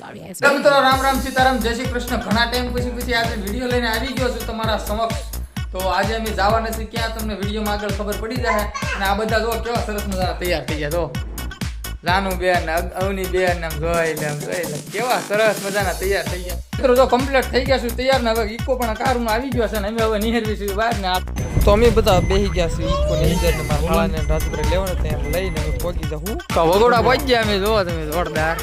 તો મિત્રો રામ રામ સીતારામ જય શ્રી કૃષ્ણ. ઘણા ટાઈમ પછી પછી આજે વીડિયો લઈને આવી ગયો છું તમારા સમક્ષ. તો આજે અમે જવા નથી ક્યાં? તમને વિડીયોમાં આગળ ખબર પડી જાય. અને આ બધા જો કેવા સરસ મજા તૈયાર થઈ ગયા તો રાનુ બેન અવની બેન ને આમ જોઈ લે જોઈ લે. કેવા સરસ મજાના તૈયાર થઈ ગયા. મિત્રો જો કમ્પ્લીટ થઈ ગયા છું તૈયાર ને હવે ઈકો પણ કારમાં આવી ગયો છે ને અમે હવે નિહેરવી છીએ બહાર ને તો અમે બધા બેસી ગયા છીએ ઈકો ને ઇન્જર ને મારા હાળાને રાજપુરે લેવાનો ત્યાં લઈને અમે પહોંચી જાઉં. તો વગોડા પહોંચી ગયા અમે જોવો તમે જોરદાર.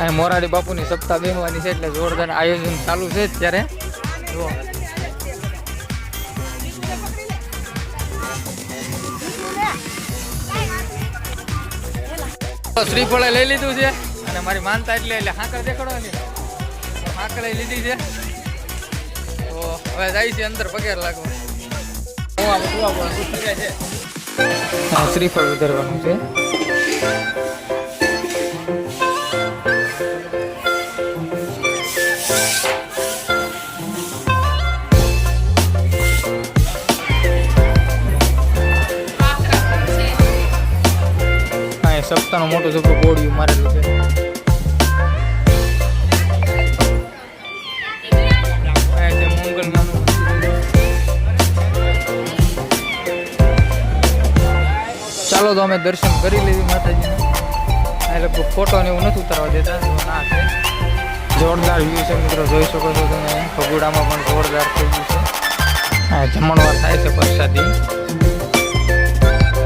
અહીં મોરારી બાપુની સપ્તાહ બેહવાની છે એટલે જોરદાર આયોજન ચાલુ છે ત્યારે જુઓ. લઈ લીધું છે અને મારી માનતા એટલે એટલે હાંકળ દેખાડવાની. હાંકડે લીધી છે. તો હવે જાય છે અંદર પગેર લાગવા. હા શ્રીફળ ઉધરવાનું છે. સપ્તાહનું મોટું જબરું બોડિયું મારેલું છે. મંગલ નાનું તો અમે દર્શન કરી લીધી માતાજીને. એટલે ફોટો ને એવું નથી ઉતારવા દેતા ના છે. જોરદાર વ્યૂ છે મિત્રો, જોઈ શકો છો તમે. ફગુડામાં પણ જોરદાર થઈ ગયું છે. જમણવાર થાય છે પ્રસાદી.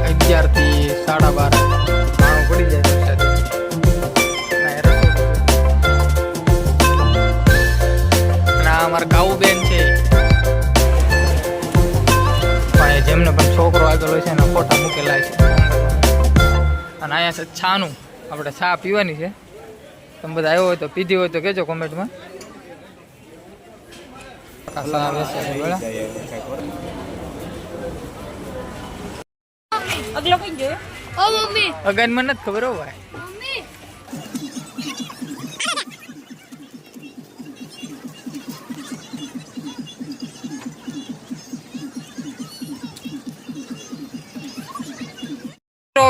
અગિયારથી સાડા બાર માણું પડી જાય પ્રસાદી. અમારા કાઉબેન છે. જેમને પણ છોકરો આગળ હોય છે એના ફોટા મૂકેલા અને અહીંયા છે છાનું. આપણે ચા પીવાની છે. તમે બધા આવ્યો હોય તો પીધી હોય તો કહેજો કોમેન્ટમાં. છે ઓ મને નથી ખબર હો ભાઈ.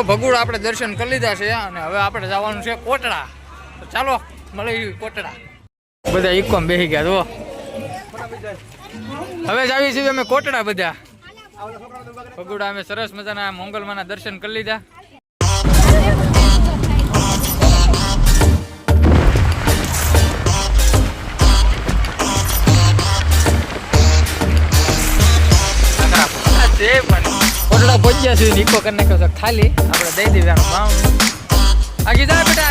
ભગુડ આપણે દર્શન કરી લીધા છે અને હવે આપણે જવાનું છે કોટડા. ચાલો, મળી કોટડા. બધા ઇકોમ બેસી ગયા, જુઓ. હવે જ આવી છીએ અમે કોટડા બધા. ભગુડા, અમે સરસ મજાના મોંગલમાના દર્શન કરી લીધા. કોટડા સુધી નીકો કરી નાખ્યો છે ખાલી આપણે દઈ દેવી ભાવ આગી જાય બેટા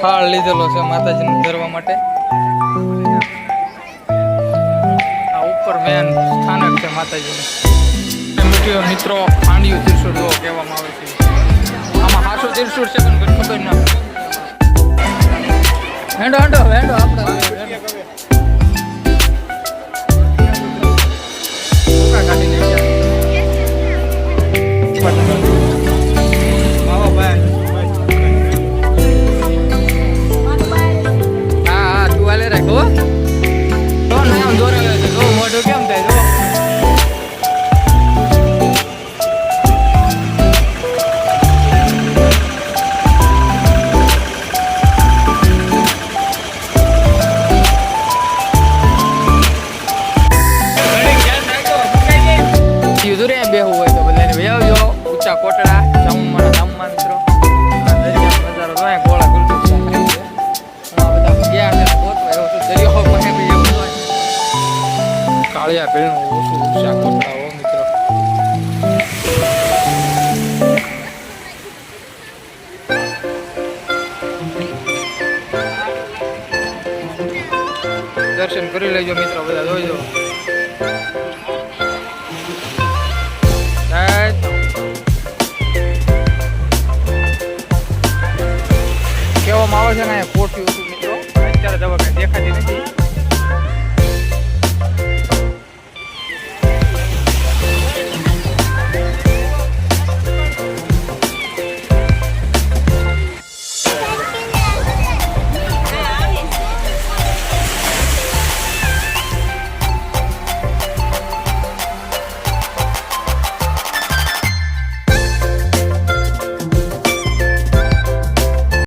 ફાળ લીધેલો છે માતાજીને ધરવા માટે. આ ઉપર મેન સ્થાનક છે માતાજીનું. મિત્રો મિત્રો ખાંડિયું ત્રિશુળ જો કહેવામાં આવે છે. આમાં હાસો ત્રિશુળ છે પણ ખબર ના હેંડો હેંડો હેંડો આપણે હેંડો. બેહવું હોય તો બધાને ભાઈ આવજો ઊંચા કોટડા જામુમાના ગોળા બધા ગયા છે મને બી એવું હોય. કાળિયા ભેળનું મિત્રો. દર્શન કરી લેજો મિત્રો, બધા જોઈજો કહેવામાં આવે છે ને કોઠી હતું મિત્રો. અત્યારે હવે કઈ દેખાતી નથી.